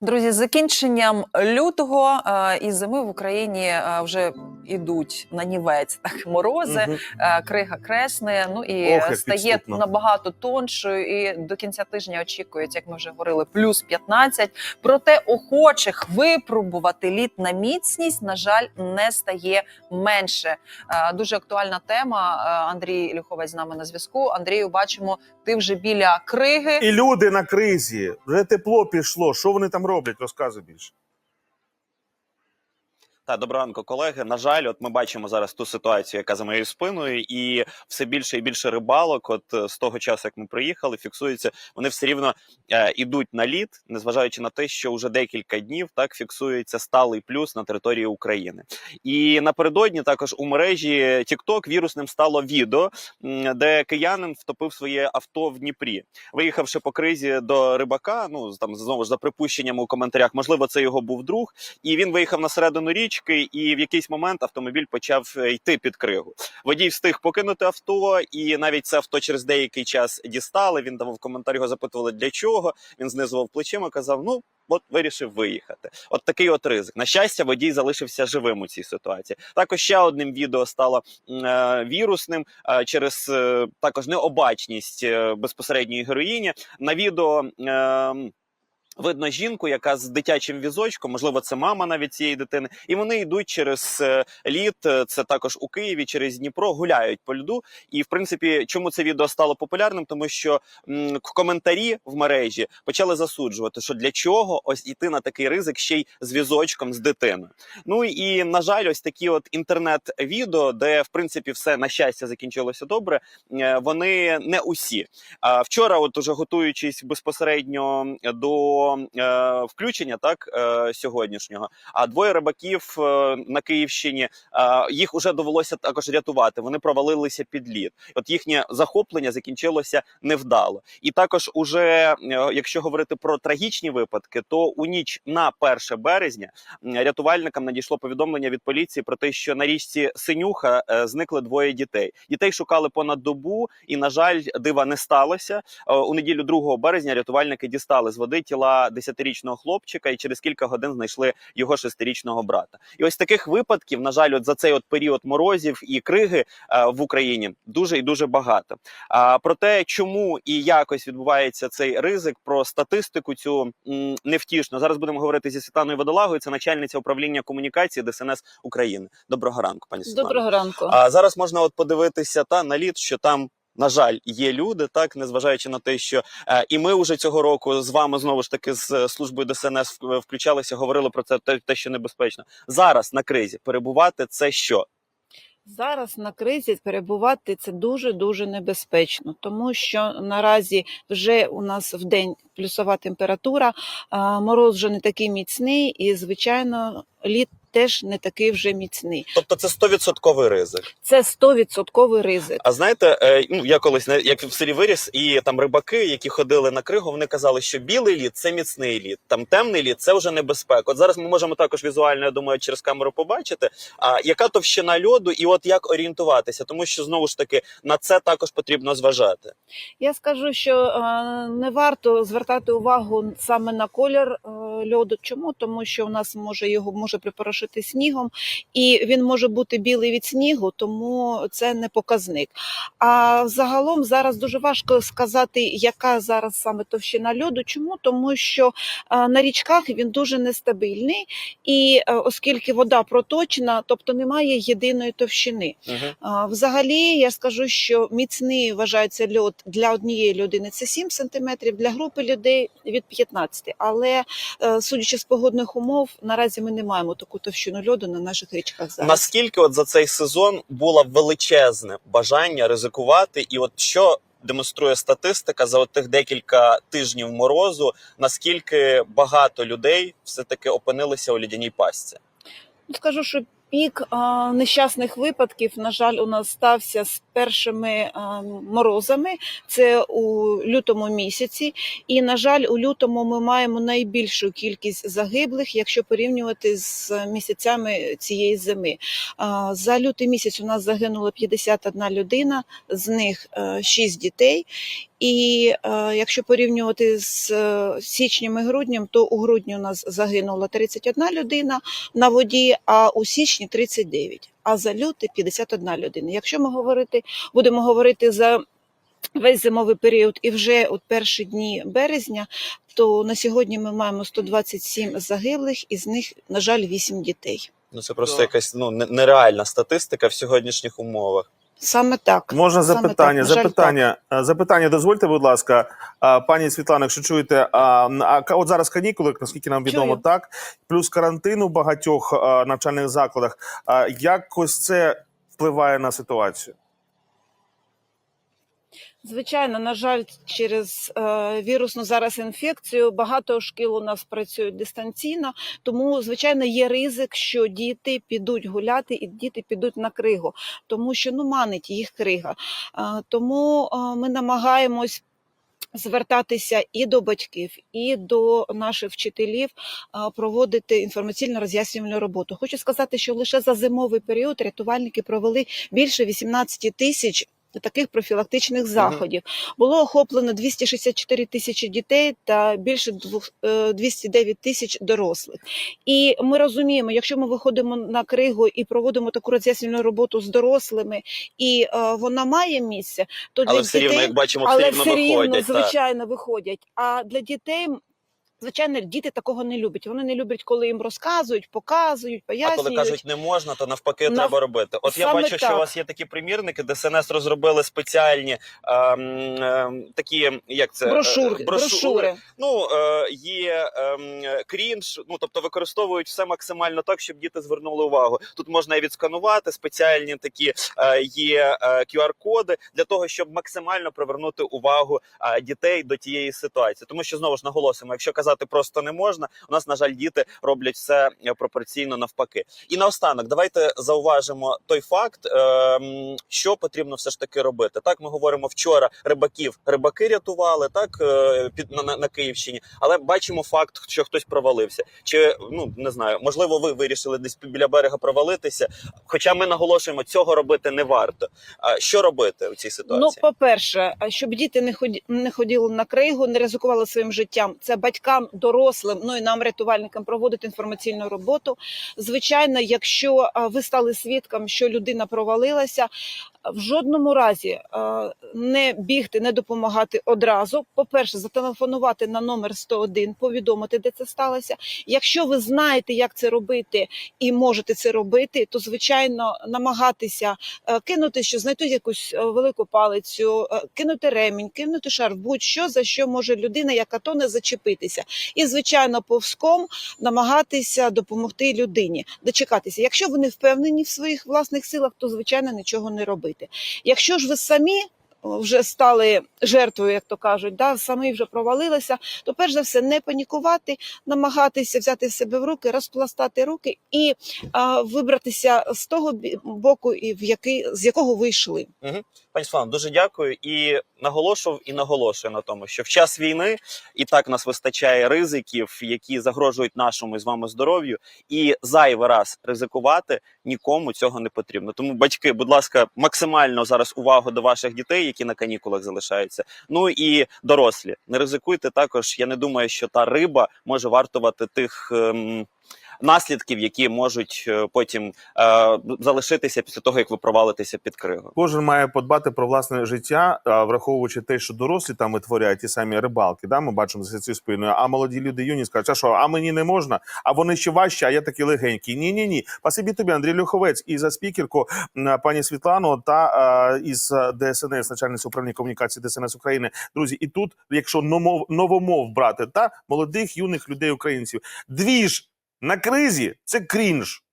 Друзі, закінченням лютого е, і зими в Україні е, вже ідуть на нівець так морози, е, крига кресне. Ну і Ох, стає підступно. набагато тоншою. І до кінця тижня очікують, як ми вже говорили, плюс 15. Проте охочих випробувати лід на міцність, на жаль, не стає менше. Е, Дуже актуальна тема. Е, Андрій Люховець з нами на зв'язку. Андрію, бачимо, ти вже біля криги. І люди на кризі. Вже тепло пішло. Що вони там роблять? Розказуй більше. Та доброго ранку, колеги. На жаль, от ми бачимо зараз ту ситуацію, яка за моєю спиною, і все більше і більше рибалок. От е, з того часу, як ми приїхали, фіксується, вони все рівно е, ідуть на лід, незважаючи на те, що вже декілька днів так фіксується сталий плюс на території України. І напередодні також у мережі TikTok вірусним стало відео, де киянин втопив своє авто в Дніпрі, виїхавши по кризі до рибака. Ну там знову ж за припущенням у коментарях, можливо, це його був друг і він виїхав на середину річки, і в якийсь момент автомобіль почав е, йти під кригу. Водій встиг покинути авто, і навіть це авто через деякий час дістали. Він давав коментар, його запитували для чого. Він знизував плечима, казав: ну. От вирішив виїхати. От такий от ризик. На щастя, водій залишився живим у цій ситуації. Також ще одним відео стало е, вірусним е, через е, також необачність е, безпосередньої героїні. На відео. Е, Видно жінку, яка з дитячим візочком, можливо, це мама навіть цієї дитини, і вони йдуть через е, лід. е, Це також у Києві, через Дніпро, гуляють по льду. І в принципі, чому це відео стало популярним? Тому що м, коментарі в мережі почали засуджувати, що для чого ось іти на такий ризик ще й з візочком з дитиною. Ну і на жаль, ось такі от інтернет-відео, де в принципі все на щастя закінчилося добре. е, Вони не усі. А вчора, от уже готуючись безпосередньо до е, включення, так е, сьогоднішнього, а двоє рибаків е, на Київщині е, їх уже довелося також рятувати. Вони провалилися під лід. От їхнє захоплення закінчилося невдало. І також, уже е, якщо говорити про трагічні випадки, то у ніч на 1 березня рятувальникам надійшло повідомлення від поліції про те, що на річці Синюха е, зникли двоє дітей. Дітей шукали понад добу, і на жаль, дива не сталося. Е, У неділю 2 березня рятувальники дістали з води тіла 10-річного хлопчика і через кілька годин знайшли його 6-річного брата. І ось таких випадків, на жаль, от за цей от період морозів і криги е, в Україні дуже і дуже багато. А про те, чому і якось відбувається цей ризик, про статистику цю невтішно. Зараз будемо говорити зі Світланою Водолагою. Це начальниця управління комунікації ДСНС України. Доброго ранку, пані Світлана. Доброго ранку. А зараз можна от подивитися та на лід, що там. На жаль, є люди, так незважаючи на те, що е, і ми вже цього року з вами знову ж таки з е, службою ДСНС включалися, говорили про це те, те, що небезпечно. Зараз на кризі перебувати це що? Зараз на кризі перебувати це дуже дуже небезпечно, тому що наразі вже у нас в день плюсова температура, мороз вже не такий міцний, і звичайно, лід теж не такий вже міцний. Тобто це 100% ризик. Це 100% ризик. А знаєте, е, ну я колись як в селі виріс, і там рибаки, які ходили на кригу, вони казали, що білий лід це міцний лід, там темний лід це вже небезпека. От зараз ми можемо також візуально, я думаю, через камеру побачити, а яка товщина льоду, і от як орієнтуватися, тому що знову ж таки на це також потрібно зважати. Я скажу, що е, не варто звертати увагу саме на колір е, льоду. Чому? Тому що у нас може його може припорошити снігом, і він може бути білий від снігу, тому це не показник. А загалом зараз дуже важко сказати, яка зараз саме товщина льоду. Чому? Тому що е, на річках він дуже нестабільний, і е, оскільки вода проточна, тобто немає єдиної товщини. А, Взагалі, я скажу, що міцний вважається льод для однієї людини це 7 см, для групи людей від 15. Але е, судячи з погодних умов, наразі ми не маємо таку товщину льоду на наших річках зараз. Наскільки от за цей сезон було величезне бажання ризикувати, і от що демонструє статистика за от тих декілька тижнів морозу, наскільки багато людей все таки опинилися у лідяній пастці? Ну, Скажу, що пік нещасних випадків, на жаль, у нас стався з першими морозами. Це у лютому місяці. І, на жаль, у лютому ми маємо найбільшу кількість загиблих, якщо порівнювати з місяцями цієї зими. За лютий місяць у нас загинуло 51 людина, з них 6 дітей. І е, якщо порівнювати з е, січнем і груднем, то у грудні у нас загинула 31 людина на воді, а у січні 39, а за лютий 51 людина. Якщо ми говорити, будемо говорити за весь зимовий період і вже от перші дні березня, то на сьогодні ми маємо 127 загиблих, із них, на жаль, 8 дітей. Ну це просто Да. якась ну нереальна статистика в сьогоднішніх умовах. Саме так. Можна Саме запитання? так, запитання, так. запитання. Дозвольте, будь ласка, пані Світлана, якщо чуєте, а, от зараз канікули, наскільки нам відомо, Чую. так плюс карантин у багатьох навчальних закладах. А, якось це впливає на ситуацію? Звичайно, на жаль, через е, вірусну зараз інфекцію багато шкіл у нас працюють дистанційно, тому звичайно є ризик, що діти підуть гуляти і діти підуть на кригу, тому що ну манить їх крига. Е, тому е, ми намагаємось. Звертатися і до батьків, і до наших вчителів проводити інформаційно роз'яснювальну роботу. Хочу сказати, що лише за зимовий період рятувальники провели більше 18 тисяч таких профілактичних заходів. Було охоплено 264 тисячі дітей та більше двох- е, 209 тисяч дорослих. І ми розуміємо, якщо ми виходимо на кригу і проводимо таку роз'яснювальну роботу з дорослими, і е, вона має місце, то для Але все рівно, як бачимо, все але рівно все рівно, виходять. звичайно, виходять. А для дітей. Звичайно, діти такого не люблять. Вони не люблять, коли їм розказують, показують, А пояснюють. коли кажуть не можна, то навпаки Нав- треба робити. От я Саме бачу, що у вас є такі примірники, де СНС розробили спеціальні ем, ем, такі, як це е, брошури, брошури. Ну е, є ем, крінж, ну тобто використовують все максимально так, щоб діти звернули увагу. Тут можна і відсканувати спеціальні такі е, є е, QR-коди для того, щоб максимально привернути увагу е, дітей до тієї ситуації. Тому що знову ж наголосимо, якщо казати просто не можна, у нас на жаль діти роблять все е, пропорційно навпаки. І наостанок, давайте зауважимо той факт, ем, що потрібно все ж таки робити. Так, ми говоримо вчора рибаків, рибаки рятували так е, під на, на, Київщині, але бачимо факт, що хтось провалився. Чи ну не знаю, можливо, ви вирішили десь біля берега провалитися. Хоча ми наголошуємо, цього робити не варто. А що робити у цій Ну, ситуації? по-перше, а щоб діти не ході не ходили на кригу, не ризикували своїм життям. Це батькам, дорослим, ну і нам, рятувальникам, проводити інформаційну роботу. Звичайно, якщо ви стали свідком, що людина провалилася, в жодному разі не бігти, не допомагати одразу. По-перше, зателефонувати на номер 101, повідомити, де це сталося. Якщо ви знаєте, як це робити і можете це робити, то звичайно намагатися е, кинути, що знайти якусь е, велику палицю, е, кинути ремінь, кинути шарф, будь-що за що може людина, яка то не зачепитися, і звичайно, повзком намагатися допомогти людині, дочекатися. Якщо ви не впевнені в своїх власних силах, то звичайно нічого не робити. Якщо ж ви самі. Вже стали жертвою, як то кажуть, да, самі вже провалилися, то перш за все не панікувати, намагатися взяти себе в руки, розпластати руки і а, вибратися з того боку, і в який з якого ви йшли. Пані Світлано, дуже дякую і наголошував і наголошую на тому, що в час війни і так нас вистачає ризиків, які загрожують нашому з вами здоров'ю, і зайвий раз ризикувати нікому цього не потрібно. Тому, батьки, будь ласка, максимально зараз увагу до ваших дітей, які на канікулах залишаються. Ну і дорослі, не ризикуйте також. Я не думаю, що та риба може вартувати тих. Ем... Наслідків, які можуть е, потім е, залишитися після того, як ви провалитеся під кригу. Кожен має подбати про власне життя, враховуючи те, що дорослі там витворяють ті самі рибалки. Да, ми бачимо за цією спиною. А молоді люди юні скажуть, а що, а мені не можна, а вони ще важчі, а я такий легенький. Ні, ні, ні. Спасибі тобі, Андрій Люховець, і за спікерку пані Світлану та а, із ДСНС, начальниця управління комунікації ДСНС України. Друзі, і тут, якщо новомов брати, та молодих юних людей українців, дві ж на кризі це крінж.